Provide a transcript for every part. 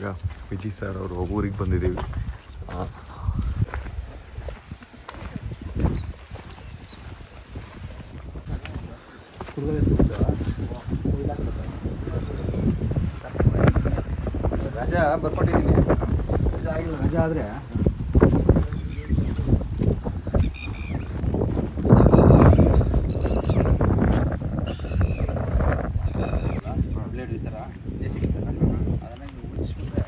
ಇವಾಗ ವಿಜಿ ಸರ್ ಅವರು ಊರಿಗೆ ಬಂದಿದ್ದೀವಿ. ರಜಾ ಬರ್ಕೊಟ್ಟಿದ್ದೀನಿ ರಜಾ ಆಗಿಲ್ಲ ರಜಾ ಆದರೆ ಬ್ಲೇಡ್ ಈ ಥರ ಜೆಸಿಬಿ ಥರ ಅದನ್ನ ಹಿಂಗೆ ಉಜ್ಜಿಸ್ಬಿಟ್ರೆ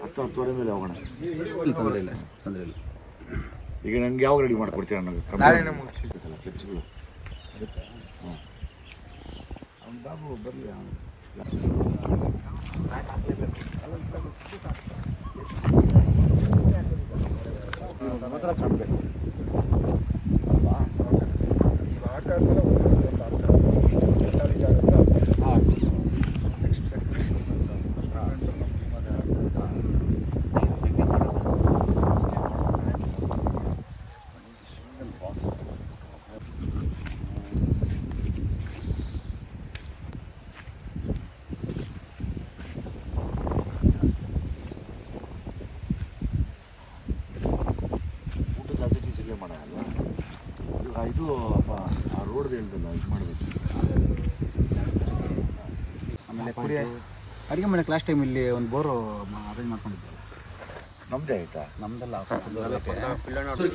ಹತ್ತು ಹತ್ತುವರೆ ಮೇಲೆ ಹೋಗೋಣ ತೊಂದರೆ ಇಲ್ಲ ತೊಂದರೆ ಇಲ್ಲ ಈಗ ನನಗೆ ಯಾವಾಗ ರೆಡಿ ಮಾಡ್ಕೊಡ್ತೀರಾ ನನಗೆ ನಾಳೆನೇ ಹಾಂ ಫ್ಲೆಕ್ಸಿಬಲ್ ಬಾಬು ಬರಲಿ ಮಾತ್ರ ಕಾಣಬೇಕು ಊಟದ ಅತಿಥಿ ಇಲ್ಲೇ ಮಾಡಲ್ಲ ಈಗ ಇದು ಅಪ್ಪ ಆ ರೋಡ್ ಹೇಳ್ದಲ್ಲ ಇದು ಮಾಡಬೇಕು ಆಮೇಲೆ ಕುರಿ ಅಡುಗೆ ಮನೆ ಲಾಸ್ಟ್ ಟೈಮ್ ಇಲ್ಲಿ ಒಂದು ಬೋರು ಅರೇಂಜ್ ಮಾಡ್ಕೊಂಡಿದ್ದೆ. ನಮ್ದೇ ಆಯ್ತಾ? ನಮ್ದಲ್ಲ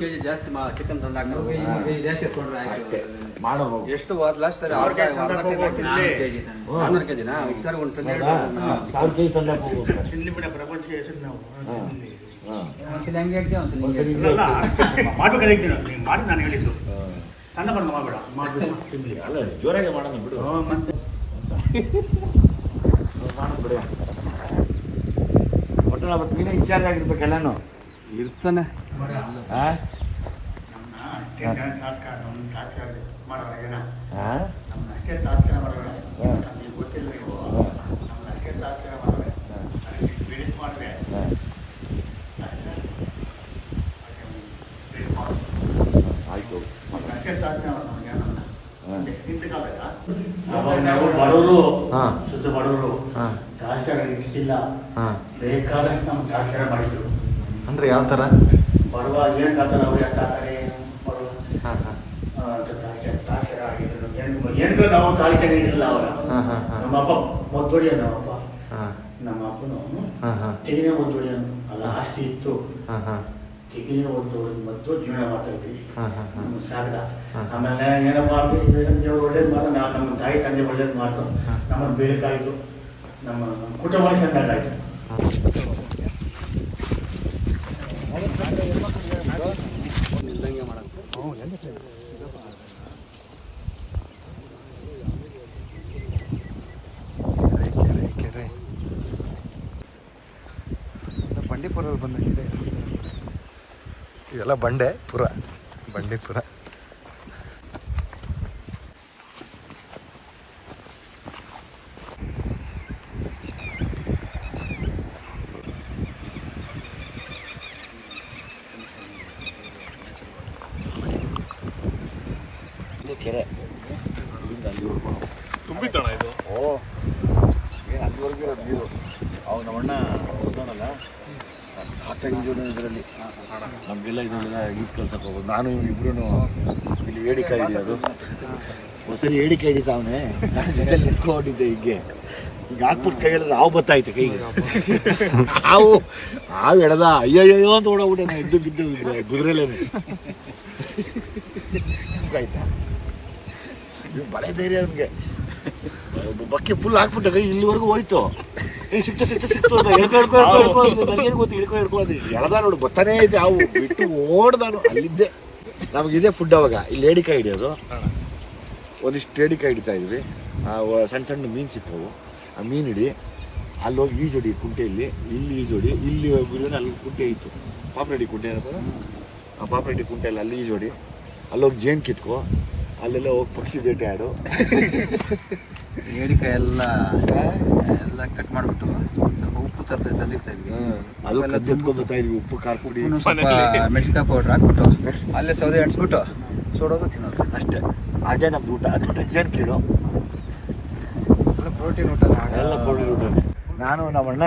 ಕೆ ಜಿ ಜಾಸ್ತಿ ಮಾ ಚಿಕನ್ ತಂದು ಜಾಸ್ತಿ ಎತ್ಕೊಂಡ್ರೆ ಮಾಡೋ ಎಷ್ಟು ಲಾಸ್ಟ್ ಕೆ ಜಿನಾ ಸರ್ ಒಂದು ಟನ್ ಸಾವಿರ ಕೆ ಜಿ ತಂದಾಗ. ಹೋಗ್ಬೇಕು ತಿಂಡಿ ಬಿಡ ಪ್ರಪಂಚಕ್ಕೆ ಹೆಸರು ನಾವು. ಒಂದ್ಸಲ ಹಂಗೆ ಹೇಳ್ತೀವಿ ಒಂದ್ಸಲ ಮಾಡ್ಬೇಕಾದ್ರೆ ಹೇಳ್ತೀನಿ ಮಾಡಿ ನಾನು ಹೇಳಿದ್ದು. ಸಣ್ಣ ಮಾಡ್ಬೇಡ ಮಾಡಬೇಡ ಮಾಡ್ಬೇಕು ತಿಂಡಿ ಅಲ್ಲ ಜೋರಾಗೆ ಮಾಡೋಣ ಬಿಡು. ಮತ್ತೆ. ಮಾಡೋಣ ಬಿಡು. ಒಟ್ಟು ನಾವು ನೀನೇ ಇನ್ಚಾರ್ಜ್ ಆಗಿರ್ಬೇಕೆಲ್ಲಾನು ಇರ್ತಾನೆ. ಹಾ. ಆಯ್ತು. ಬಡವರು ಶುದ್ಧ ಬಡವರು ಹಾಂ. ಬೇಕಾದಷ್ಟು ನಮ್ಗೆ ತಾಸ್ಕರ ಮಾಡಿದ್ರು. ಅಂದ್ರೆ ಯಾವ ತರ? ಬಡವ ಏನು ಕಾತಾರೆ ಅವ್ರು ಯಾಕೆ ಕಾತಾರೆ ಬಡವ ಅಂತ ತಾಸ್ಕರ ಆಗಿದ್ರು. ಏನು ಏನು ನಾವು ತಾಳಿಕೆನೇ ಇರಲಿಲ್ಲ ಅವರ ಹಾಂ ಹಾಂ ಹಾಂ. ನಮ್ಮ ಅಪ್ಪ ಮೊದ್ದೊಡಿಯ ನಮ್ಮಪ್ಪ. ಹಾಂ. ನಮ್ಮ ಅಪ್ಪನು ಹಾಂ ಹಾಂ. ತೆಗಿನೇ ಒದ್ದೊಡಿಯನು ಅಲ್ಲ ಆಸ್ತಿ ಇತ್ತು. ಹಾಂ ಹಾಂ. ತೆಗಿನೇ ಒದ್ದೊಡಿ ಮದ್ದು ಜೀವನ ಮಾಡ್ತಾ ಇದ್ವಿ. ಹಾಂ ಹಾಂ ಹಾಂ. ನಮ್ಮ ಸಾಗದ. ಆಮೇಲೆ ಏನಪ್ಪ ದೇವ್ರು ಒಳ್ಳೇದು ಮಾಡ್ದ ನಾವು ನಮ್ಮ ತಾಯಿ ತಂದೆ ಒಳ್ಳೇದು ನಮ್ಮ ನಮ್ಮನ್ನು ಬೇಕಾಯಿತು ನಮ್ಮ ನಮ್ಮ ಕುಟುಂಬ ಚೆಂದಾಗಾಯ್ತು ಕೆರೆ ಕೆರೆ ಕೆರೆ ಬಂಡೀಪುರಲ್ಲಿ ಬಂದಂಗಿದೆ. ಇದೆಲ್ಲ ಬಂಡೆ ಪುರ ಬಂಡೀಪುರ ಇದು ಕೆರೆ ಇಲ್ಲಿಂದ ಅಲ್ಲಿವರೆಗೂ ತುಂಬಿತ್ತಣ ಇದು ಓ ಏನು ಅಲ್ಲಿವರೆಗೂ ಇರೋದು ನೀರು ಅವಾಗ ನಮ್ಮಣ್ಣ ಈಜೋದು ಇದರಲ್ಲಿ. ನಮಗೆಲ್ಲ ಇದನ್ನೆಲ್ಲ ಈಜು ಕಲ್ಸಕ್ಕೆ ಹೋಗೋದು. ನಾನು ಇಬ್ಬರೂ ಇಲ್ಲಿ ಏಡಿಕಾಯಿ ಅದು. ಒಂದ್ಸರಿ ಹಿಡಿತಾವನೆ ನಾನು ಜೊತೆಲಿ ನಿಂತ್ಕೊಂಡಿದ್ದೆ ಹೀಗೆ. ಈಗ ಹಾಕ್ಬಿಟ್ಟು ಕೈಯಲ್ಲಿ ಹಾವು ಬತ್ತಾಯ್ತು ಕೈಗೆ. ಹಾವು ಹಾವು ಎಡದ ಅಯ್ಯಯ್ಯೋ ಅಂತ ಓಡೋಗ್ಬಿಟ್ಟೆ ನಾನು ಇದ್ದು ಬಿದ್ದು ಗುದುರೆಲೇನೆ. ಆಯ್ತಾ ಬಳೆ ಧೈರ್ಯ ಅವನಿಗೆ ಬಕ್ಕೆ ಫುಲ್ ಹಾಕ್ಬಿಟ್ಟೆ ಕೈ ಇಲ್ಲಿವರೆಗೂ ಹೋಯ್ತು. ಸಿಕ್ತು ಸಿಕ್ತು ಸಿಕ್ತು ಅಂತ ಹಿಡ್ಕೊ ಹಿಡ್ಕೊ ಹಿಡ್ಕೊ ಹಿಡ್ಕೊ ಅಂತ ನನಗೇನು ಗೊತ್ತು ಹಿಡ್ಕೊ ಹಿಡ್ಕೊ ಅಂತ ಎಳ್ದ ನೋಡು ಬರ್ತಾನೇ ಐತೆ ಅವು ಬಿಟ್ಟು ಓಡ್ದಾನು. ಅಲ್ಲಿದ್ದೆ. ನಮಗೆ ಇದೇ ಫುಡ್ ಅವಾಗ. ಇಲ್ಲಿ ಏಡಿಕಾಯಿ ಹಿಡಿಯೋದು. ಒಂದಿಷ್ಟು ಏಡಿಕಾಯಿ ಹಿಡಿತಾ ಇದ್ವಿ. ಆ, ವ- ಸಣ್ಣ ಸಣ್ಣ ಮೀನು ಸಿಕ್ಕವು ಆ ಮೀನು ಹಿಡಿ ಅಲ್ಲಿ ಹೋಗಿ ಈಜೊಡಿ ಕುಂಟೆಯಲ್ಲಿ ಇಲ್ಲಿ ಈಜೊಡಿ ಇಲ್ಲಿ ಬಿಡಿದ್ರೆ ಅಲ್ಲಿ ಕುಂಟೆ ಇತ್ತು. ಪಾಪ್ರೆಡಿ ಕುಂಟೆ ಏನಪ್ಪ? ಆ ಪಾಪ್ರೆಡ್ಡಿ ಕುಂಟೆಯಲ್ಲಿ ಅಲ್ಲಿ ಈಜೊಡಿ ಅಲ್ಲೋಗಿ ಜೇನು ಕಿತ್ಕೊ ಅಲ್ಲೆಲ್ಲ ಹೋಗಿ ಪಕ್ಷಿ ಬೇಟೆ ಆಡು. ಏಡಿಕಾಯಿ ಎಲ್ಲ ಎಲ್ಲ ಕಟ್ ಮಾಡಿಬಿಟ್ಟು ಸ್ವಲ್ಪ ಉಪ್ಪು ತರ್ತೈತೆ ತಂದಿರ್ತಾ ಇದ್ವಿ. ಅದು ಎಲ್ಲ ಬರ್ತಾ ಇದ್ವಿ ಉಪ್ಪು ಖಾರ ಪುಡಿ ಸ್ವಲ್ಪ ಮೆಣಸಿನ್ಕಾಯಿ ಪೌಡ್ರ್ ಹಾಕ್ಬಿಟ್ಟು ಅಲ್ಲೇ ಸೌದೆ ಅಂಟಿಸ್ಬಿಟ್ಟು ಸೋಡೋದು ತಿನ್ನೋದು. ಅಷ್ಟೇ. ಅದೇ ನಮ್ದು ಊಟ. ಅದು ಜೇನು ಕೀಳು ಊಟ ಪ್ರೋಟೀನ್ ಊಟ ಎಲ್ಲ ಪೌಡರ್ ಊಟ ನಾನು ನಮ್ಮಣ್ಣ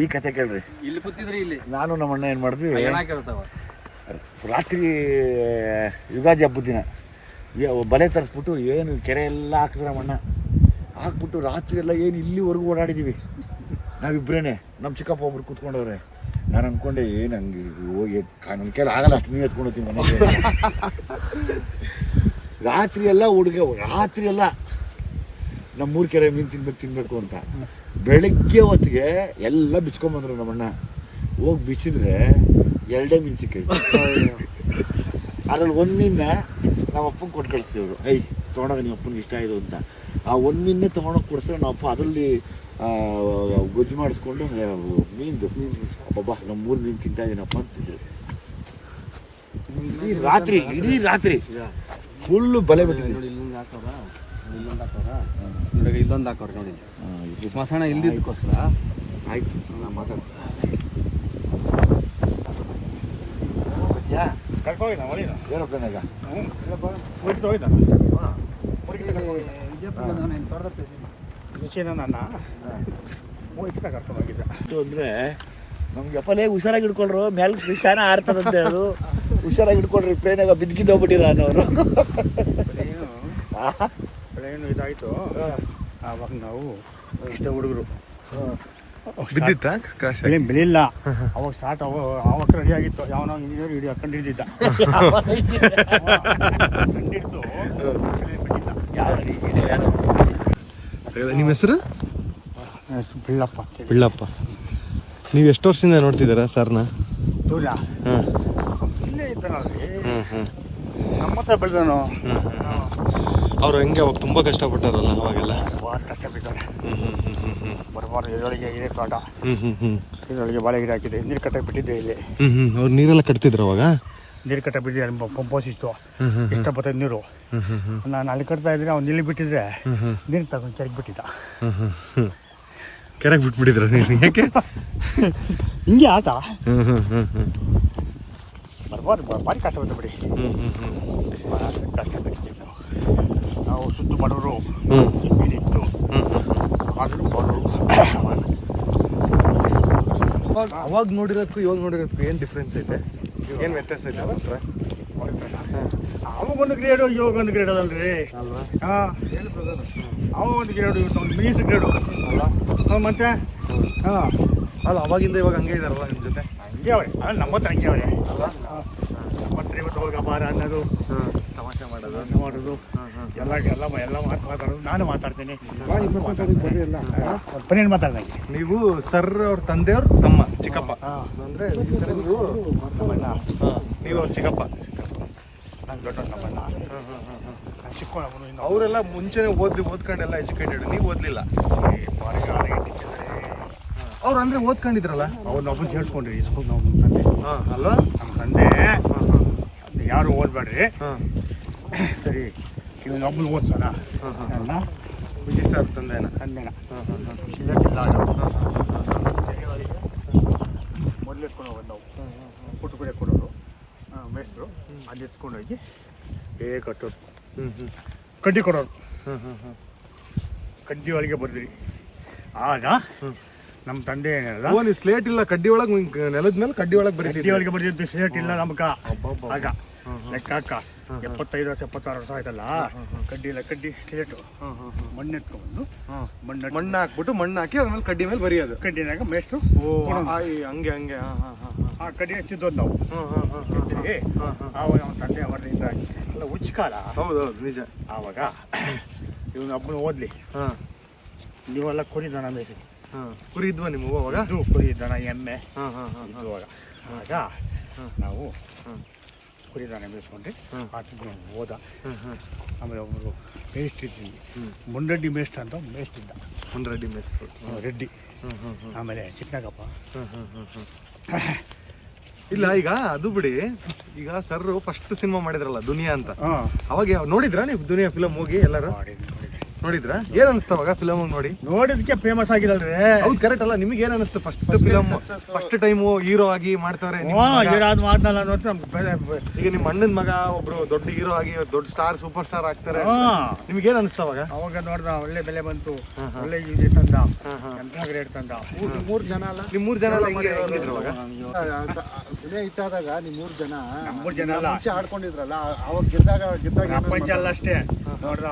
ಈ ಕತೆ ಕೇಳ್ರಿ. ಇಲ್ಲಿ ಕೂತಿದ್ರಿ ಇಲ್ಲಿ. ನಾನು ನಮ್ಮಣ್ಣ ಏನು ಮಾಡಿದ್ವಿ? ರಾತ್ರಿ ಯುಗಾದಿ ಹಬ್ಬದ ದಿನ. ಬಲೆ ತರಿಸ್ಬಿಟ್ಟು ಏನು ಕೆರೆ ಎಲ್ಲ ಹಾಕಿದ್ರೆ ಮಣ್ಣ ಹಾಕ್ಬಿಟ್ಟು ರಾತ್ರಿ ಎಲ್ಲ ಏನು ಇಲ್ಲಿವರೆಗೂ ಓಡಾಡಿದ್ದೀವಿ ನಾವಿಬ್ಬರೇ ನಮ್ಮ ಚಿಕ್ಕಪ್ಪ ಒಬ್ರು ಕೂತ್ಕೊಂಡವ್ರೆ. ನಾನು ಅನ್ಕೊಂಡೆ ಏನು ಹಂಗೆ ಹೋಗಿ ನನ್ನ ಕೈಲಿ ಆಗಲ್ಲ ಅಷ್ಟು ನೀವು ಎತ್ಕೊಂಡೋತೀನಿ ಮನೆಗೆ. ರಾತ್ರಿ ಎಲ್ಲ ಹುಡುಗ ರಾತ್ರಿ ಎಲ್ಲ ನಮ್ಮೂರ ಕೆರೆ ಮೀನು ತಿನ್ಬೇಕು ತಿನ್ನಬೇಕು ಅಂತ. ಬೆಳಗ್ಗೆ ಹೊತ್ತಿಗೆ ಎಲ್ಲ ಬಿಚ್ಕೊಂಬಂದ್ರು ನಮ್ಮಣ್ಣ ಹೋಗಿ ಬಿಚ್ಚಿದ್ರೆ ಎರಡೇ ಮೀನು ಸಿಕ್ಕೈತೆ. ಅದ್ರಲ್ಲಿ ಒಂದು ಮೀನ್ನ ನಮ್ಮ ಅಪ್ಪಂಗೆ ಕೊಟ್ಟು ಕಳಿಸ್ತೀವ್ರು ಐ ತೊಗೊಂಡಾಗ ನಿಮ್ಮ ಅಪ್ಪನಿಗೆ ಇಷ್ಟ ಆಯಿತು ಅಂತ. ಆ ಒಂದು ಮೀನೇ ತೊಗೊಂಡೋಗಿ ಕೊಡಿಸ್ತಾರೆ ನಮ್ಮ ಅಪ್ಪ ಅದರಲ್ಲಿ ಗೊಜ್ಜು ಮಾಡಿಸ್ಕೊಂಡು ಮೀನ್ದು. ಅಬ್ಬಬ್ಬಾ ನಮ್ಮ ಮೂರು ಮೀನು ತಿಂತಾ ಇದ್ದೀನಪ್ಪ ಅಂತಿದ್ರು ಇಡೀ ರಾತ್ರಿ ಇಡೀ ರಾತ್ರಿ ಫುಲ್ಲು ಬಲೆ ಬಿಟ್ಟಿದ್ವಿ. ನೋಡಿ ಇಲ್ಲೊಂದು ಹಾಕೋರ? ಇಲ್ಲೊಂದು ಹಾಕೋರ? ನೋಡಿ ಇಲ್ಲೊಂದು ಹಾಕೋರ ನೋಡಿ. ಸ್ಮಶಾನ ಇಲ್ದಿದ್ದಕ್ಕೋಸ್ಕರ ಆಯ್ತು. ನಾನು ಮಾತಾಡ್ತೀನಿ ಗೊತ್ತ್ಯಾ ಕರ್ಕೊಂಡೋಗಿದ್ದ ಒಳ್ಳೆಯದು ಏರೋಪ್ಲೇನಾಗ ಹೋಗ್ತಾ ಹೋಗಿದ್ದ? ವಿಷಯನ ನನ್ನ ಹೋಯ್ತು ಕರ್ಕೊಂಡೋಗಿದ್ದ. ಇದು ಅಂದ್ರೆ ನಮ್ಗೆ ಎಪ್ಪಲೇ ಹುಷಾರಾಗಿ ಹಿಡ್ಕೊಳ್ರು ಮೇಲ್ ಶಾನ ಆಡ್ತದಂತೆ ಅದು. ಹುಷಾರಾಗಿ ಹಿಡ್ಕೊಳ್ರಿ ಪ್ಲೇನಾಗ ಬಿದ್ಗಿದ್ದು ಹೋಗ್ಬಿಟ್ಟಿರ ಅನ್ನೋರು. ಏನು ಇದಾಯಿತು? ಆವಾಗ ನಾವು ಇಷ್ಟ ಹುಡುಗರು. ಬಿದ್ದಿತ್ತ? ಕ್ರಾಶ್ ಏನ್ ಬೆಳಿಲ್ಲ ಅವಾಗ ಸ್ಟಾರ್ಟ್ ಅವ ಅವಾಗ ರೆಡಿ ಆಗಿತ್ತು. ಯಾವನೋ ಇಂಜಿನಿಯರ್ ಹಿಡಿಯೋ ಕಂಡಿದ್ದಿದ್ದ ಕಂಡಿಡ್ತು. ನಿಮ್ಮ ಹೆಸರು? ಬಿಳ್ಳಪ್ಪ ಬಿಳ್ಳಪ್ಪ. ನೀವು ಎಷ್ಟು ವರ್ಷದಿಂದ ನೋಡ್ತಿದ್ದೀರಾ ಸರ್ನ? ಇಲ್ಲೇ ಹ್ಮ್ ನಮ್ಮ ಹತ್ರ ಬೆಳೆದನು ಅವ್ರು ಹೆಂಗೆ ಅವಾಗ ತುಂಬ ಕಷ್ಟಪಟ್ಟಾರಲ್ಲ ಅವಾಗೆಲ್ಲ? ಭಾಳ ಕಷ್ಟ ಬಿದ್ದಾನೆ ಹ್ಮ್ ಹ್ಮ್ ಹ್ಮ್ ಹ್ಮ್ ಹ್ಮ್ ಬರಬಾರ್ದು. ಇದರೊಳಗೆ ಇದೆ ತೋಟ. ಇದರೊಳಗೆ ಬಾಳೆ ಗಿಡ ಹಾಕಿದೆ. ನೀರು ಕಟ್ಟಕ್ಕೆ ಬಿಟ್ಟಿದ್ದೆ ಇಲ್ಲಿ. ಹ್ಮ್ ಹ್ಮ್. ಅವ್ರು ನೀರೆಲ್ಲ ಕಟ್ತಿದ್ರು ಅವಾಗ? ನೀರು ಕಟ್ಟ ಬಿಟ್ಟಿದ್ದೆ ಪಂಪೋಸ್ ಇತ್ತು. ಹ್ಮ್ ಹ್ಮ್ ಇಷ್ಟ ಬರ್ತದೆ ನೀರು. ನಾನು ಅಲ್ಲಿ ಕಟ್ತಾ ಇದ್ರೆ ಅವ್ನು ಇಲ್ಲಿ ಬಿಟ್ಟಿದ್ರೆ ನೀರು ತಗೊಂಡು ಕೆರೆಗೆ ಬಿಟ್ಟಿದ್ದ. ಕೆರೆಗೆ ಬಿಟ್ಬಿಟ್ಟಿದ್ರ ನೀನು? ಯಾಕೆ? ಹಿಂಗೆ ಆತ. ಬರಬಾರ್ದು ಭಾರಿ ಕಷ್ಟ ಬಂತು ಬಿಡಿ. ಕಷ್ಟ ಬಿಟ್ಟಿದ್ದೀವಿ ನಾವು ನಾವು ಸುದ್ದು ಬಡವರು ಹ್ಮ್. ಬಡವರು ಅವಾಗ ನೋಡಿರೋದಕ್ಕೂ ಇವಾಗ ನೋಡಿರೋದಕ್ಕೂ ಏನು ಡಿಫ್ರೆನ್ಸ್ ಐತೆ? ಏನು ವ್ಯತ್ಯಾಸ ಐತೆ ಮಾತ್ರ ಅವಾಗ ಒಂದು ಗ್ರೇಡು ಇವಾಗ ಒಂದು ಗ್ರೇಡ್ ಅದಲ್ರಿ. ಅಲ್ವಾ? ಹಾಂ. ಅವಾಗ ಒಂದು ಗ್ರೇಡು ಒಂದು ಮಿನಿಸ್ಟರ್ ಗ್ರೇಡು ಅಲ್ಲ ಹಾಂ ಮತ್ತೆ? ಹಾಂ. ಅಲ್ಲ ಅವಾಗಿಂದ ಇವಾಗ ಹಂಗೆ ಇದಾರಲ್ಲ ನಿಮ್ಮ ಜೊತೆ? ಹಂಗೆ ಅವ್ರೆ. ಅಲ್ಲ ನಮ್ಮ ಹತ್ರ ಹಂಗೆ ಅವ್ರೆ. ನಮ್ಮ ಹೋಗ ಬಾರ ಅನ್ನೋದು. ತಮಾಷೆ ಮಾಡೋದು. ಮಾಡೋದು. ಎಲ್ಲ ಎಲ್ಲ ಎಲ್ಲ ಮಾತು ಮಾತಾಡೋದು. ನಾನು ಮಾತಾಡ್ತೀನಿ. ಪನ್ನೇನು ಮಾತಾಡ್ದಂಗೆ. ನೀವು ಸರ್ ಅವ್ರ ತಂದೆಯವ್ರ ತಮ್ಮ ಚಿಕ್ಕಪ್ಪ. ಅಂದ್ರೆ ನೀವು ನಮ್ಮಣ್ಣ ನೀವು ಅವ್ರ ಚಿಕ್ಕಪ್ಪ. ನಾನು ದೊಡ್ಡ ಚಿಕ್ಕವನು ಇನ್ನು. ಅವರೆಲ್ಲ ಮುಂಚೆನೆ ಓದಿ ಓದ್ಕೊಂಡೆಲ್ಲ ಎಜುಕೇಟೆಡ್. ನೀವು ಓದ್ಲಿಲ್ಲ? ಅವ್ರು ಅಂದ್ರೆ ಓದ್ಕೊಂಡಿದ್ರಲ್ಲ? ಅವ್ರು ನಾವು ಹೇಳ್ಕೊಂಡ್ರಿ ಸ್ಕೂಲ್ ನಮ್ಮ ತಂದೆ. ಹಾ ಅಲ್ವಾ? ನಮ್ಮ ತಂದೆ. ಯಾರು ಓದ್ಬೇಡ್ರಿ ಹಾ. ಸರಿ ಇವನು ಒಬ್ಬನ ಓದ್ತಾನ ನನ್ನ ವಿಜಯ್ ಸರ್ ತಂದೆನ. ತಂದೆನ. ಸಿಗಕ್ಕಿಲ್ಲ ಮೊದಲು ಎತ್ಕೊಂಡು ಹೋಗೋದು ನಾವು. ಪುಟ್ಟು ಕೂಡ ಕೊಡೋರು. ಮೇಸ್ಟ್ರು ಅಲ್ಲಿ ಎತ್ಕೊಂಡು ಹೋಗಿ ಏ ಕಟ್ಟೋರು. ಕಡ್ಡಿ ಕೊಡೋರು. ಕಡ್ಡಿ ಒಳಗೆ ಬರ್ದ್ರಿ. ಆಗ ನಮ್ಮ ತಂದೆ ಏನಿಲ್ಲ? ನೀವು ಸ್ಲೇಟ್ ಇಲ್ಲ ಕಡ್ಡಿ ಒಳಗೆ ನೆಲದ ಮೇಲೆ ಕಡ್ಡಿ ಒಳಗೆ ಕಡ್ಡಿ ಬರೀತಿದ್ರಿ ಒಳಗೆ ಬರ್ದಿದ್ದು ಸ್ಲೇಟ್ ಇಲ್ಲ ನಮ್ಗ. ಆಗ ಲೆಕ್ಕ ಹಾಕ ಎಪ್ಪತ್ತೈದು ವರ್ಷ ಎಪ್ಪತ್ತಾರು ವರ್ಷ ಆಯ್ತಲ್ಲ? ಕಡ್ಡಿ ಇಲ್ಲ ಕಡ್ಡಿ ಸ್ಲೇಟು ಮಣ್ಣು ಎತ್ಕೊಂಡು ಮಣ್ಣು ಮಣ್ಣು ಹಾಕ್ಬಿಟ್ಟು ಮಣ್ಣು ಹಾಕಿ ಅದ್ರ ಮೇಲೆ ಕಡ್ಡಿ ಮೇಲೆ ಬರೆಯೋದು. ಕಡ್ಡಿನಾಗ ಮೇಸ್ಟು ಹಂಗೆ ಹಂಗೆ. ಹಾ ಹಾ ಹಾ ಹಾ. ಆ ಕಡ್ಡಿ ಹಚ್ಚಿದ್ದು ನಾವು. ಹ ಹ ಹ ಹಾ ಇದ್ರಿ. ಆವಾಗ ಅವನ ತಂದೆ ಅವರಿಂದ ಎಲ್ಲ ಹೌದು ಹೌದು ನಿಜ. ಆವಾಗ ಇವನು ಹಬ್ಬನ ಓದ್ಲಿ. ಹ. ನೀವೆಲ್ಲ ಕುರಿ ದನ ಮೇಸಿ ಹಾ. ಕುರಿ ಇದ್ವಾ ನಿಮ್ಮವು ಅವಾಗ? ಕುರಿ ದನ ಎಮ್ಮೆ ಹ ಹ ಹ ಹಾ. ಇರುವಾಗ ಆಗ ನಾವು ಕುರಿ ನಾನು ಮೇಯಿಸ್ಕೊಂಡು ಆತಿದ್ದು ಹೋದ ಆಮೇಲೆ ಒಬ್ಬರು ಮೇಸ್ಟ್ ಇದ್ದೀನಿ ಮುಂಡಡ್ಡಿ ಮೇಸ್ಟ್ ಅಂತ ಮೇಸ್ಟ್ ಇದ್ದ ಮುಂಡ್ರೆಡ್ಡಿ ಮೇಸ್ಟ್ ರೆಡ್ಡಿ ಆಮೇಲೆ ಚಿಕ್ಕನಾಗಪ್ಪ ಇಲ್ಲ ಈಗ ಅದು ಬಿಡಿ. ಈಗ ಸರ್ ಫಸ್ಟ್ ಸಿನಿಮಾ ಮಾಡಿದ್ರಲ್ಲ ದುನಿಯಾ ಅಂತ. ಅವಾಗ ನೋಡಿದ್ರ ನೀವು ದುನಿಯಾ ಫಿಲಮ್ ಹೋಗಿ ಎಲ್ಲರೂ? ನೋಡಿದ್ವಿ ನೋಡಿದ್ರಾ? ಏನ್ ಅನಿಸ್ತಾವಾಗ ಫಿಲಮ್ ನೋಡಿ? ನೋಡಿದಕ್ಕೆ ಫೇಮಸ್ ಆಗಿದಲ್ರಿ. ಹೌದು ಕರೆಕ್ಟ್ ಅಲ್ಲ ನಿಮಗೆ ಏನ್ ಅನಿಸ್ತು first film first time hero ಆಗಿ ಮಾಡ್ತಾರೆ ನಿಮ್ ಮಗ- ಇರಾದ್ ಮಾತಲ್ಲ ಈಗ ನಿಮ್ಮ ಅಣ್ಣನ ಮಗ ಒಬ್ರು ದೊಡ್ಡ ಹೀರೋ ಆಗಿ ದೊಡ್ಡ ಸ್ಟಾರ್ ಸೂಪರ್ ಸ್ಟಾರ್ ಆಗ್ತಾರೆ. ನಿಮ್ಗೆ ಏನ್ ಅನಿಸ್ತಾವಾಗ ಅವಾಗ? ನೋಡ್ದ ಒಳ್ಳೆ ಬೆಲೆ ಬಂತು. ಒಳ್ಳೆ ಇದು ತಂದ. ಎಂತ ಗ್ರೇಡ್ ತಂದ. ಮೂರು ಜನ ಅಲ್ಲ? ನಿಮ್ ಮೂರ್ ಜನ ಅವಾಗ? ಇಟ್ಟಾದಾಗ ನೀವು ಮೂರು ಜನ ಮೂರ್ ಜನ ಅಲ್ಲ. ಮುಂಚೆ ಆಡ್ಕೊಂಡಿದ್ರಲ್ಲ ಅವಾಗ ಗೆದ್ದಾಗ ಗೆದ್ದಾಗ ಪ್ರಪಂಚ ಅಲ್ಲ ಅಷ್ಟೇ. ನೋಡ್ದ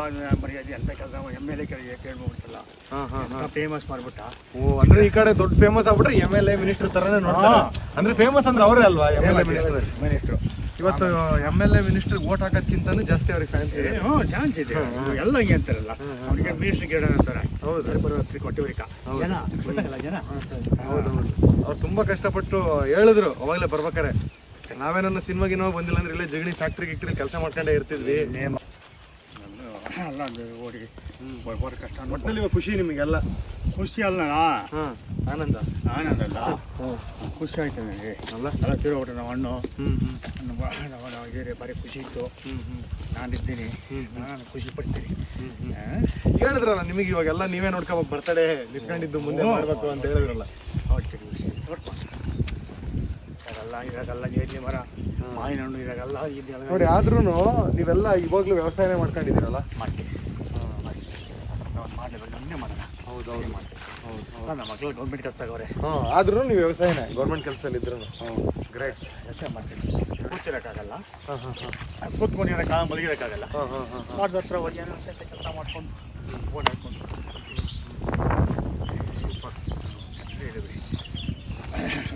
ಎಂತ ಕೆಲಸ ಎಂ ಎಲ್ ಎ ಕೇಳ್ಬಿಡ್ತಲ್ಲ ಹಾ ಹಾ ಫೇಮಸ್ ಮಾಡ್ಬಿಟ್ಟ. ಓ ಅಂದ್ರೆ ಈ ಕಡೆ ದೊಡ್ಡ ಫೇಮಸ್ ಆಗ್ಬಿಟ್ರೆ ಎಂ ಎಲ್ ಎ ಮಿನಿಸ್ಟರ್ ತರನೇ ನೋಡ್ತಾರೆ. ಅಂದ್ರೆ ಫೇಮಸ್ ಅಂದ್ರೆ ಅವರೇ ಅಲ್ವಾ M L A minister minister ಇವತ್ತು M L A minister vote ಹಾಕೋದ್ಕಿಂತಾನು ಜಾಸ್ತಿ ಅವ್ರಿಗೆ ಫ್ಯಾನ್ಸ್ ಇದೆ. ಹ್ಞೂ ಚಾನ್ಸ್ ಇದೆ. ಎಲ್ಲ ಹಿಂಗೆ ಅಂತಾರಲ್ಲ. ಅವ್ರಿಗೆ ಮಿನಿಸ್ಟರ್ ಗೇಡ ಅಂತಾರೆ. ಹೌದು. ಬರೋತ್ರಿ ಕೊಟ್ಟಿವ್ರಿಕ ಜನ ಗೊತ್ತಾಗಲ್ಲ ಜನ? ಹೌದು ಅವ್ರು ತುಂಬಾ ಕಷ್ಟಪಟ್ಟು ಹೇಳಿದ್ರು ಅವಾಗಲೇ ಬರ್ಬೇಕಾರೆ ನಾವೇನನ್ನ ಸಿನಿಮಾಗಿನೋ ಬಂದಿಲ್ಲ ಅಂದ್ರೆ ಇಲ್ಲೇ ಜಗಣಿ ಫ್ಯಾಕ್ಟ್ರಿ ಗಿಕ್ಟ್ರಿ ಕೆಲಸ ಮಾಡ್ಕೊಂಡೇ ಇರ್ತಿದ್ವಿ. ಅದು ಓಡಿ ಬರೋ ಕಷ್ಟ ಒಟ್ಟಿನಲ್ಲಿ ಖುಷಿ ನಿಮಗೆಲ್ಲ? ಖುಷಿ ಅಲ್ಲ ಹಾಂ ಆನಂದ. ಅಲ್ಲ ಖುಷಿ ಆಯ್ತು ನನಗೆ. ಅಲ್ಲ? ಎಲ್ಲ ನಮ್ಮ ಅಣ್ಣು. ಹ್ಮ್ ಹ್ಮ್. ನಮ್ಮ ನಮ್ಮ ನಮ್ಮ ಹಿರಿಯರೇ ಭಾರಿ ಖುಷಿ ಇತ್ತು. ಹ್ಮ್ ಇದ್ದೀನಿ ನಾನು ಖುಷಿ ಪಡ್ತೀನಿ? ಹೇಳಿದ್ರಲ್ಲ ನಿಮಗೆ ಇವಾಗೆಲ್ಲ ನೀವೇ ನೋಡ್ಕೋಬೇಕು ಬರ್ತಡೆ ನಿಂತ್ಕೊಂಡಿದ್ದು ಮುಂದೆ ಮಾಡ್ಬೇಕು ಅಂತ ಹೇಳಿದ್ರಲ್ಲ. ಇದಾಗಲ್ಲ ಇದಾಗಲ್ಲ ಜೇಜಿ ಮರ ಮಾವಿನ ಹಣ್ಣು ಇದಾಗಲ್ಲ ಇದೆಲ್ಲ ನೋಡಿ ಆದ್ರೂ ನೀವೆಲ್ಲ ಇವಾಗ್ಲೂ ವ್ಯವಸಾಯನೇ ಮಾಡ್ಕೊಂಡಿದ್ದೀರಲ್ಲ? ಮಾಡ್ತೀವಿ. ನಾವು ಮಾಡಲಿಲ್ಲ ನಮ್ಮನ್ನೇ ಮಾಡೋಣ ಹೌದು ಹೌದು. ಮಾಡ್ತೀವಿ ಹೌದು ನಮ್ಮ ಮಕ್ಕಳು ಗೌರ್ಮೆಂಟ್ ಕೆಲಸ ತಗೋರೆ ಹಾ ಆದ್ರೂ ನೀವು ವ್ಯವಸಾಯನೇ ಗೌರ್ಮೆಂಟ್ ಕೆಲಸದಲ್ಲಿ ಇದ್ರು ಗ್ರೇಟ್ ಕೆಲಸ ಮಾಡ್ತೀನಿ ಕೂತಿರೋಕ್ಕಾಗಲ್ಲ. ಹಾ ಹಾ ಹಾ ಕೂತ್ಕೊಂಡು ಇರೋಕ್ಕಾಗ ಮಲಗಿರೋಕ್ಕಾಗಲ್ಲ. ಹಾ ಹಾ ಹಾ ಮಾಡ್ದ ಹತ್ರ ಹೋಗಿ ಏನೋ ಕೆಲಸ ಮಾಡ್ಕೊಂಡು ಓಡಾಡ್ಕೊಂಡು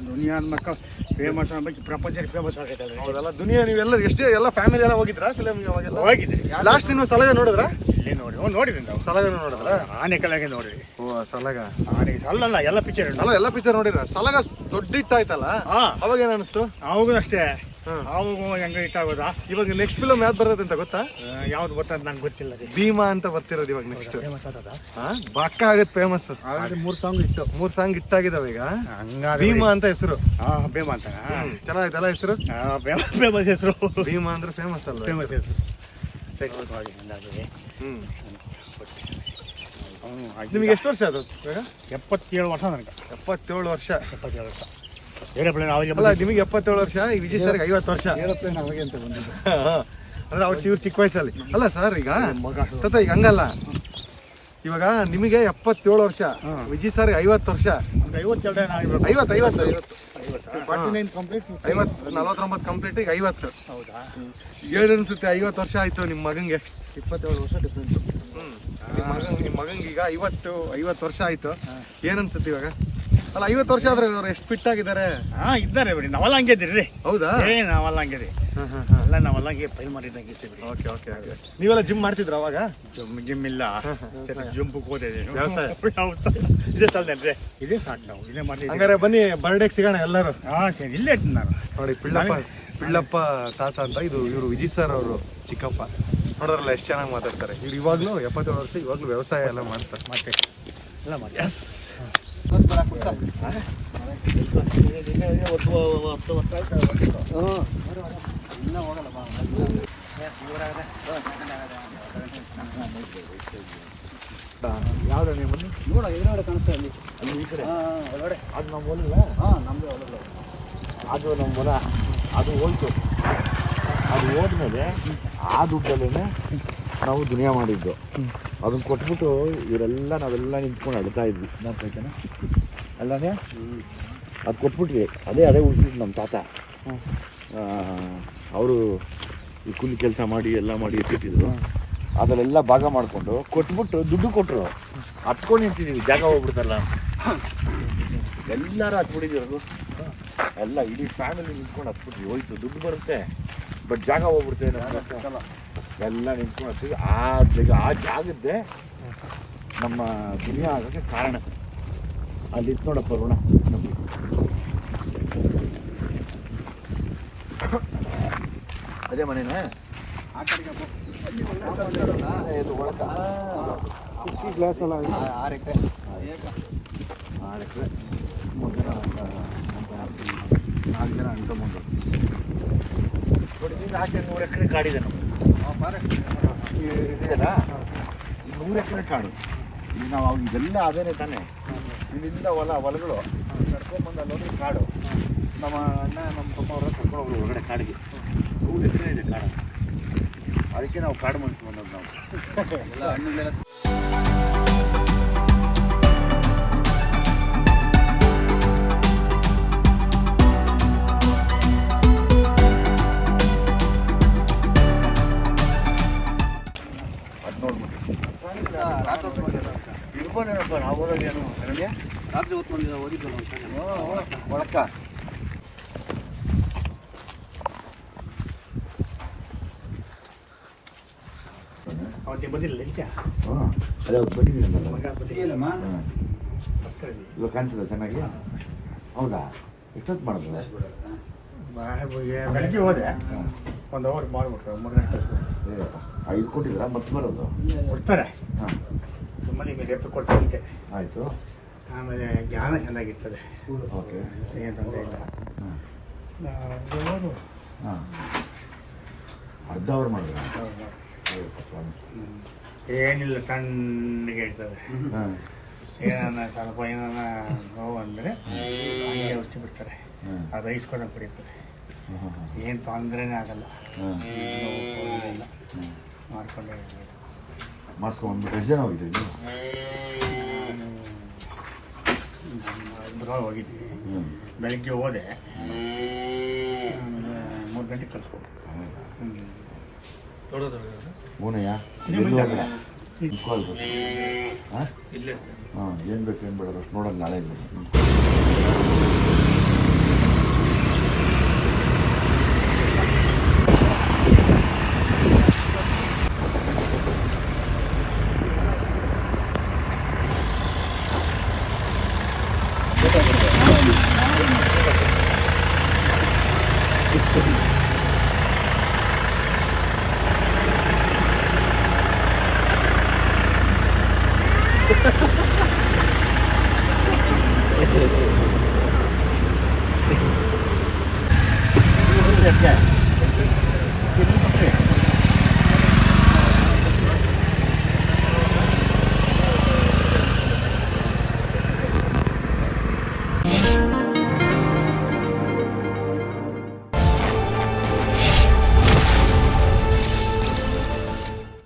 ದುನಿಯಾದ ಮಕ್ಕಳು. ಫೇಮಸ್ ಬಗ್ಗೆ ಪ್ರಪಂಚ ಫೇಮಸ್ ಆಗೈತೆ ಅದು. ಹೌದಲ್ಲ ದುನಿಯಾ ನೀವೆಲ್ಲ ಎಷ್ಟೇ ಎಲ್ಲ ಫ್ಯಾಮಿಲಿ ಎಲ್ಲ ಹೋಗಿದ್ರಾ? ಫಿಲಮ್ ಅವಾಗೆಲ್ಲ ಹೋಗಿದೆ ಲಾಸ್ಟ್ ದಿನ ಸಲಗ ನೋಡಿದ್ರಾ? ಇಲ್ಲಿ ನೋಡಿ ಓ ನೋಡಿದ್ದೀನಿ ನಾವು. ಸಲಗನು ನೋಡಿದ್ರಾ? ಆನೆ ಕಲಾಗೆ ನೋಡಿ ಓ ಸಲಗ. ಆನೆ ಅಲ್ಲಲ್ಲ ಎಲ್ಲ ಪಿಕ್ಚರ್ ಅಲ್ಲ ಎಲ್ಲ ಪಿಕ್ಚರ್ ನೋಡಿದ್ರ? ಸಲಗ ದೊಡ್ಡ ಹಿಟ್ ಆಯ್ತಲ್ಲ? ಹಾ. ಅವಾಗ ಏನು ಅನಿಸ್ತು? ಅವಾಗೂ ಅಷ್ಟೇ. ಅವಾಗ ಹೆಂಗ ಇಟ್ಟಾಗೋದ ಇವಾಗ ನೆಕ್ಸ್ಟ್ ಫಿಲಮ್ ಯಾವ್ದು ಬರ್ತದೆ ಅಂತ ಗೊತ್ತಾ? ಯಾವ್ದು ಬರ್ತದೆ ನಂಗೆ ಗೊತ್ತಿಲ್ಲ ರೀ ಭೀಮಾ ಅಂತ ಬರ್ತಿರೋದು ಇವಾಗ ನೆಕ್ಸ್ಟ್ ಬಕ್ಕ ಆಗತ್ ಫೇಮಸ್ ಮೂರ್ ಮೂರು ಸಾಂಗ್ ಇಷ್ಟ. ಮೂರ್ ಸಾಂಗ್ ಇಟ್ಟಾಗಿದಾವ ಈಗ. ಭೀಮಾ ಅಂತ ಹೆಸರು. ಭೀಮ ಅಂತ. ಚೆನ್ನಾಗಿತ್ತಲ್ಲ ಹೆಸರು? ಫೇಮಸ್ ಹೆಸರು. ಭೀಮಾ ಅಂದ್ರೆ ಫೇಮಸ್ ಅಲ್ಲ ಫೇಮಸ್ ಹೆಸರು? ನಿಮ್ಗೆ ಎಷ್ಟು ವರ್ಷ ಅದು ಎಪ್ಪತ್ತೇಳು ವರ್ಷ ನನಗೆ. ಎಪ್ಪತ್ತೇಳು ವರ್ಷ. ಎಪ್ಪತ್ತೇಳು ವರ್ಷ. ಬೇರೆ ಪ್ಲೇನ್ ಅವಾಗ ಅಲ್ಲ ನಿಮಗೆ ಎಪ್ಪತ್ತೇಳು ವರ್ಷ ಈ ವಿಜಯ್ ಸರ್ಗೆ ಐವತ್ತು ವರ್ಷ. ಏರೋಪ್ಲೇನ್ ಅವಾಗೆ ಅಂತ ಬಂದಿದ್ದು. ಅಂದ್ರೆ ಅವ್ರು ಚಿವ್ರು ಚಿಕ್ಕ ವಯಸ್ಸಲ್ಲಿ. ಅಲ್ಲ ಸರ್ ಈಗ ಮಗ. ತತ್ತ ಈಗ ಹಂಗಲ್ಲ. ಇವಾಗ ನಿಮಗೆ ಎಪ್ಪತ್ತೇಳು ವರ್ಷ ವಿಜಯ್ ಸರ್ಗೆ ಐವತ್ತು ವರ್ಷ. ಐವತ್ತೆರಡು ಐವತ್ತು ಐವತ್ತು ಐವತ್ತು. ಫಾರ್ಟಿ ನೈನ್ ಕಂಪ್ಲೀಟ್ ಐವತ್ತು ನಲವತ್ತೊಂಬತ್ತು ಕಂಪ್ಲೀಟ್ ಈಗ ಐವತ್ತು. ಹೌದಾ? ಏಳು ಅನ್ಸುತ್ತೆ ಐವತ್ತು ವರ್ಷ ಆಯ್ತು ನಿಮ್ಮ ಮಗಂಗೆ? ಇಪ್ಪತ್ತೇಳು ವರ್ಷ ಡಿಫ್ರೆನ್ಸ್ ನಿಮ್ಮ ಮಗನ್ ನಿಮ್ಮ ಮಗಂಗೆ ಈಗ ಐವತ್ತು ಐವತ್ತು ವರ್ಷ ಆಯ್ತು. ಏನನ್ಸುತ್ತೆ ಅನ್ಸುತ್ತೆ ಇವಾಗ? ಅಲ್ಲ ಐವತ್ತು ವರ್ಷ ಆದ್ರೆ ಅವ್ರು ಎಷ್ಟು ಫಿಟ್ ಆಗಿದ್ದಾರೆ? ಹಾ ಇದ್ದಾರೆ ಬಿಡಿ. ನಾವೆಲ್ಲ ಹಂಗೆ ಇದ್ದೀರಿ ರೀ ಹೌದಾ? ಏ ನಾವೆಲ್ಲ ಹಂಗೆ ರೀ ಎಲ್ಲ ನಾವೆಲ್ಲ ಹಂಗೆ ಫೈಲ್ ಮಾಡಿದಂಗೆ ಇದ್ದೀವಿ ಬಿಡಿ. Okay okay okay. ನೀವೆಲ್ಲ ಜಿಮ್ ಮಾಡ್ತಿದ್ರ ಅವಾಗ? ಜಿಮ್ ಜಿಮ್ ಇಲ್ಲ. ಜಂಪಕ್ಕೆ ಹೋದಿದ್ದೀನಿ ವ್ಯವಸಾಯ. ಇದೇ ಸಾಲದೇನ್ರಿ ಇದೇ ಸಾಕು ನಾವು. ಇದೇ ಮಾಡಿ ಹಂಗಾರೆ ಬನ್ನಿ ಬರ್ಡೇಗೆ ಸಿಗೋಣ ಎಲ್ಲರೂ. ಹಾಂ ಸರಿ. ಇಲ್ಲೇ ಇರ್ತೀನಿ ನಾನು. ನೋಡಿ ಪಿಳ್ಳಪ್ಪ ಪಿಳ್ಳಪ್ಪ ತಾತ ಅಂತ ಇದು ಇವರು ವಿಜಯ್ ಸರ್ ಅವರು ಚಿಕ್ಕಪ್ಪ. ನೋಡೋದ್ರಲ್ಲ ಎಷ್ಟು ಚೆನ್ನಾಗಿ ಮಾತಾಡ್ತಾರೆ. ಇವ್ರು ಇವಾಗಲೂ ಎಪ್ಪತ್ತೇಳು ವರ್ಷ ಇವಾಗಲೂ ವ್ಯವಸಾಯ ಎಲ್ಲ ಮಾಡ್ತಾರೆ. ಮತ್ತೆ ಎಲ್ಲ ಮಾಡಿ ಎಸ್ ಯಾವ್ದು ನೀವು ನೋಡ ಎದುರುಗಡೆ ಕಾಣುತ್ತೆ ಅಲ್ಲಿ ಅಲ್ಲಿ ಈ ಕಡೆ ಒಳಗಡೆ ಅದು ನಮ್ಮ ಹೊಲ ಹಾಂ ನಮ್ಮದೇ ಹೊಲ ಅದು ನಮ್ಮ ಹೊಲ ಅದು ಹೋಯ್ತು. ಅದು ಹೋದ್ಮೇಲೆ ಆ ದುಡ್ಡಲ್ಲೇ ನಾವು ದುನಿಯಾ ಮಾಡಿದ್ದು. ಅದನ್ನು ಕೊಟ್ಬಿಟ್ಟು ಇವರೆಲ್ಲ ನಾವೆಲ್ಲ ನಿಂತ್ಕೊಂಡು ಅಳ್ತಾ ಇದ್ವಿ. ಕೇಳ್ತೇನೆ ಅಲ್ಲನೇ? ಅದು ಕೊಟ್ಬಿಟ್ವಿ. ಅದೇ ಅದೇ ಉಳಿಸಿದ್ದು ನಮ್ಮ ತಾತ. ಅವರು ಈ ಕೂಲಿ ಕೆಲಸ ಮಾಡಿ ಎಲ್ಲ ಮಾಡಿ ಎತ್ತಿಟ್ಟಿದ್ರು. ಅದರೆಲ್ಲ ಭಾಗ ಮಾಡಿಕೊಂಡು ಕೊಟ್ಬಿಟ್ಟು ದುಡ್ಡು ಕೊಟ್ಟರು ಹತ್ಕೊಂಡು ನಿಂತಿದ್ದೀವಿ ಜಾಗ ಹೋಗ್ಬಿಡ್ತಲ್ಲ. ಎಲ್ಲರೂ ಹತ್ಬಿಟ್ಟಿದ್ದೀವಿ ಎಲ್ಲ ಇಡೀ ಫ್ಯಾಮಿಲಿ ನಿಂತ್ಕೊಂಡು ಹತ್ಬಿಟ್ವಿ ಹೋಯ್ತು. ದುಡ್ಡು ಬರುತ್ತೆ. ಬಟ್ ಜಾಗ ಹೋಗ್ಬಿಡ್ತೇವೆ ಎಲ್ಲ ನಿಂತ್ಕೊಂಡು ಆ ಜಾಗ ಆ ಜಾಗದ್ದೇ ನಮ್ಮ ದುನಿಯಾ ಆಗೋಕ್ಕೆ ಕಾರಣ ಅಲ್ಲಿ ನೋಡಪ್ಪ ಋಣ ನಮಗೆ ಅದೇ ಮನೆನಾ ಒಳಕ ಗ್ಲಾಸ್ ಎಲ್ಲ ಆರು ಎಕರೆ ಆರು ಎಕರೆ ಮೂರು ಜನ ನಾಲ್ಕು ಜನ ಅಣ್ತಂಬಂದು ನೋಡಿ ನೀನು ನೂರು ಎಕರೆ ಕಾಡಿದೆ ನಾವು ಇದೆಯಲ್ಲ ನೂರು ಎಕರೆ ಕಾಡು. ಇಲ್ಲಿ ನಾವು ಇದೆಲ್ಲ ಅದೇನೆ ತಾನೆ ಇಲ್ಲಿಂದ ಹೊಲ ಹೊಲಗಳು ನಡ್ಕೊಂಡ್ಬಂದು ಅಲ್ಲೋದ್ರೆ ಕಾಡು ನಮ್ಮ ಅಣ್ಣ ನಮ್ಮ ತಮ್ಮ ಅವರ ಕರ್ಕೊಂಡು ಹೊರಗಡೆ ಕಾಡಿಗೆ ನೂರು ಎಕರೆ ಇದೆ ಕಾಡು ಅದಕ್ಕೆ ನಾವು ಕಾಡು ಮನಸ್ಸು ಬಂದದ್ದು ನಾವು ಎಲ್ಲ ಹಣ್ಣುಗಳೆಲ್ಲ ನಾವು ನನಗೆ ರಾತ್ರಿ ಹೊತ್ತು ಬಂದಿದ್ದ ಓದಿದ್ವಲ್ಲ ಒಂದ್ಸಲ. ಒಳಕ್ಕ. ಅವತ್ತೇ ಹಾಂ ಅದೇ ಅವ್ರು ಮಗ ಇವಾಗ ಕಾಣ್ತದೆ ಚೆನ್ನಾಗಿ? ಹೌದಾ? ಎಷ್ಟೊತ್ತು ಮಾಡಿದ್ರೆ ಬೆಳಗ್ಗೆ ಹೋದೆ. ಒಂದು ಅವರ್ ಮಾಡ್ಬಿಟ್ರು ಮೂರು ಗಂಟೆ ಐದು ಕೊಟ್ಟಿದ್ದೀರಾ ಮತ್ತೆ ಬರೋದು? ಕೊಡ್ತಾರೆ. ಸುಮ್ಮನೆ ಮೇಲೆ ಎಪ್ಪು ಕೊಡ್ತಾರೆ ಅಷ್ಟೇ. ಆಯಿತು. ಆಮೇಲೆ ಜ್ಞಾನ ಚೆನ್ನಾಗಿರ್ತದೆ. ಓಕೆ. ಏನು ತೊಂದರೆ ಇಲ್ಲ. ಹಾಂ ಅವರು ಹಾಂ. ಅರ್ಧ ಅವರ್ ಮಾಡಿದ್ರೆ ಏನಿಲ್ಲ ತಣ್ಣಗೆ ಇರ್ತದೆ. ಏನನ್ನ ಏನಾನ ಸ್ವಲ್ಪ ಏನಾನ ನೋವು ಅಂದರೆ ಹಂಗೆ ಉಚ್ಚಿ ಬಿಡ್ತಾರೆ. ಅದು ಐಸ್ಕೊಂಡು ಕುಡಿತಾರೆ. ಏನು ತೊಂದರೆನೇ ಆಗಲ್ಲ. ನೋವು ಇಲ್ಲ ಮಾಡ್ಕೊಂಡೇ ಇರ್ಬೋದು. ಮಾಡ್ಕೊಂಡ್ಬಿಟ್ಟು ಎಷ್ಟು ಜನ ಹೋಗಿದ್ರಿ ನೀವು ನಾನು ಹೋಗಿದ್ವಿ ಬೆಳಗ್ಗೆ ಹೋದೆ ಮೂರು ಗಂಟೆಗೆ ಅಲ್ಲ. ನಿಂತ್ಕೊಳ್ಬೇಕು ಹಾಂ ಹಾಂ ಏನು ಬೇಕು ಏನು ಬೇಡ ಅಷ್ಟು ನೋಡೋಣ ನಾಳೆ ಬರ್ರಿ. ಹ್ಮ್. ಯಾಕೆ?